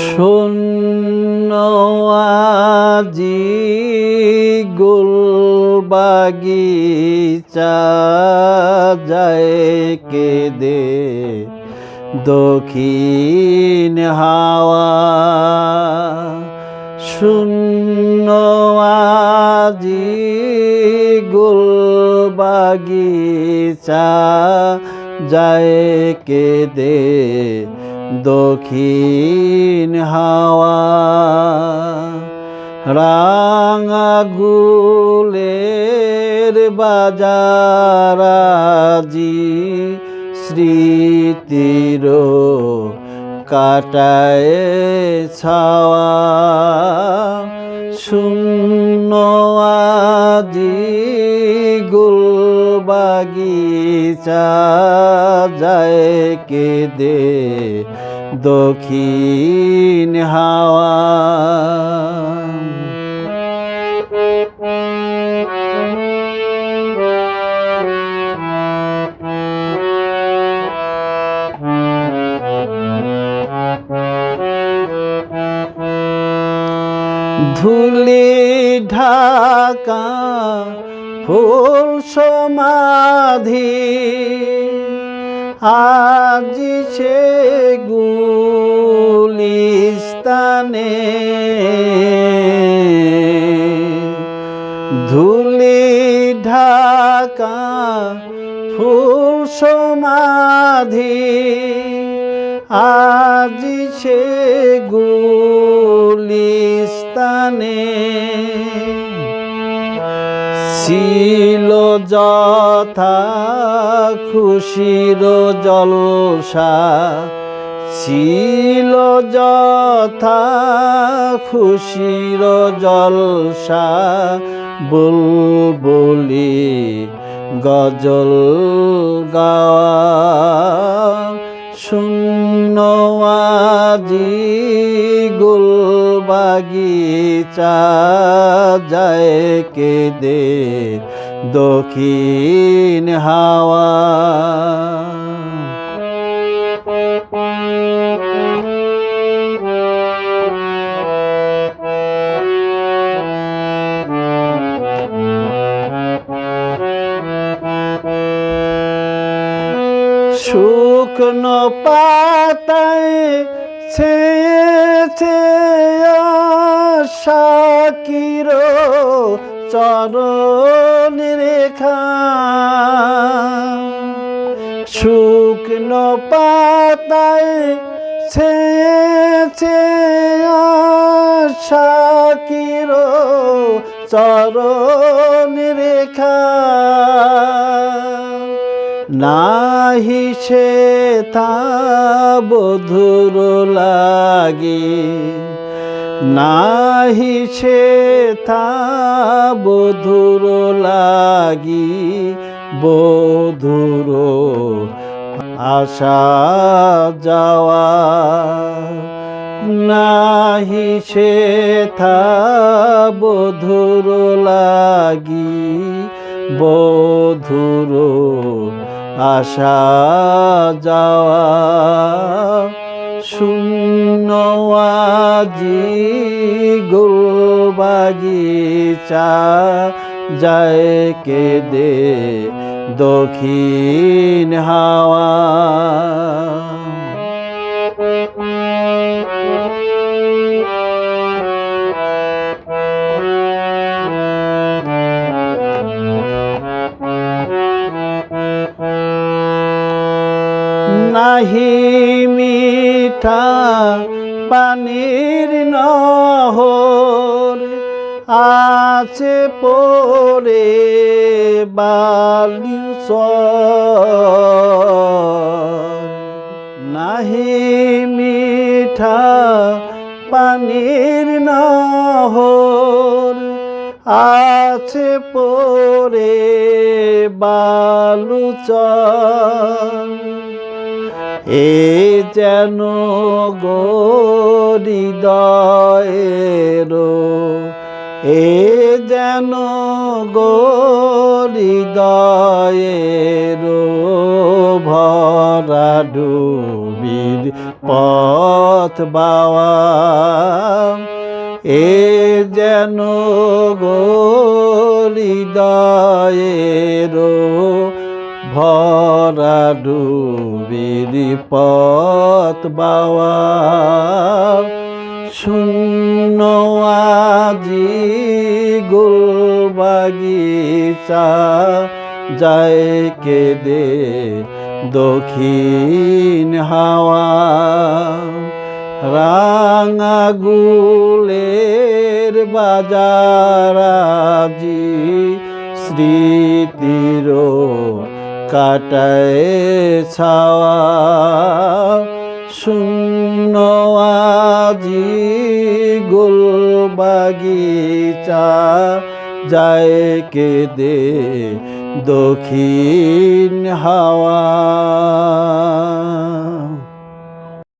শূন্য আজি গুল যায় কে দে দক্ষিণ হাওয়া। শূন্য আজি গুল যায় কে দে দক্ষিণ হাওয়া রাঙা গুলের বাজারাজি স্মৃতির কাটায় ছাওয়া। শূন্য আজি গুল বাগিচা যায় কে দে দক্ষিণ হাওয়া। ধুলি ঢাকা ফুল সমাধি আজ সে গুলিস্তানে সমাধি। আজ সে গুলিস্তানে ছিল যথা খুশির জলসা। ছিল যথা খুশির জলসা বুলবুলি গজল গাওয়া গুল বাগিচা যায় কে দে দক্ষিণ হাওয়া। শুকনো পাতায় ছেছে শাকির চরণ রেখা। শুকনো পাতায় ছেছে শাকির চরণ রেখা। নাহি সে তা বধুর লাগে। নাহি সে তা বধুর লাগি, বধুর আশা যাওয়া। নাহি সে থা বধুর লাগি, বধুর আসা যাওয়া শূন্য আজি গুল বাগিচা যায় কে দে দক্ষিণ হাওয়া নাহি মিঠা পানির নহর আছে পরে বালু নাহি মিঠা পানির নহর আছে পরে বালুচর এ যেন গরিদয়ের এ যেন গরিদয়ের ভরা ডুবির পথ বাওয়া এ যেন গলিদয়ের ভরা ডুবির পথ বাওয়া। শূন্য আজি গুল বাগিচা যায় কেদে দক্ষিণ হাওয়া। রাঙা গুলের বাজারাজি স্মৃতির কাটায় ছাওয়া শূন্য গুল বাগিচা যায় কেদে দক্ষিণ হাওয়া।